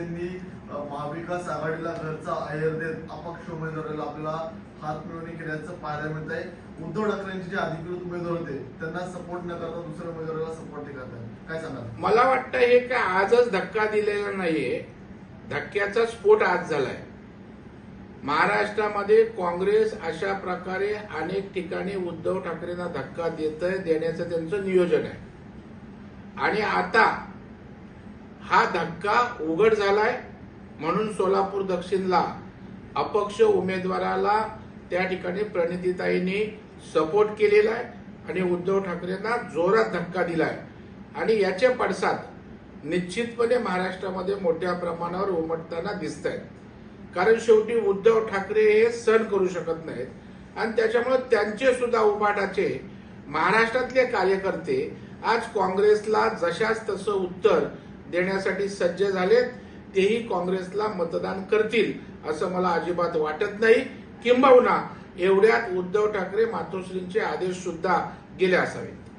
खडसेंनी महाविकास आघाडीला घरचा आयर देत अपक्ष उमेदवाराला आपला हात मिळवणी केल्याचं पाहायला मिळत आहे. उद्धव ठाकरेंचे जे अधिकृत उमेदवार होते त्यांना सपोर्ट न करता दुसऱ्या उमेदवाराला सपोर्ट करतात काय सांगाल? मला वाटतं हे काय आजच धक्का दिलेला नाहीये. धक्क्याचा स्फोट आज झालाय. महाराष्ट्रामध्ये काँग्रेस अशा प्रकारे अनेक ठिकाणी उद्धव ठाकरेंना धक्का देत देण्याचं त्यांचं नियोजन आहे. आणि आता हा धक्का उघड झालाय म्हणून सोलापूर दक्षिणला अपक्ष उमेदवाराला त्या ठिकाणी प्रणितीताईंनी सपोर्ट केलेला आहे आणि उद्धव ठाकरेंना जोरात धक्का दिलाय. आणि याचे पडसाद निश्चितपणे महाराष्ट्रामध्ये मोठ्या प्रमाणावर उमटताना दिसत आहेत कारण शेवटी उद्धव ठाकरे हे सण करू शकत नाहीत. आणि त्याच्यामुळे त्यांचे सुद्धा उभाटाचे महाराष्ट्रातले कार्यकर्ते आज काँग्रेसला जशाच तसं उत्तर देण्यासाठी सज्ज झालेत. तेही काँग्रेसला मतदान करतील असं मला अजिबात वाटत नाही. किंबहुना एवढ्यात उद्धव ठाकरे मातोश्रींचे आदेश सुद्धा गेले असावेत.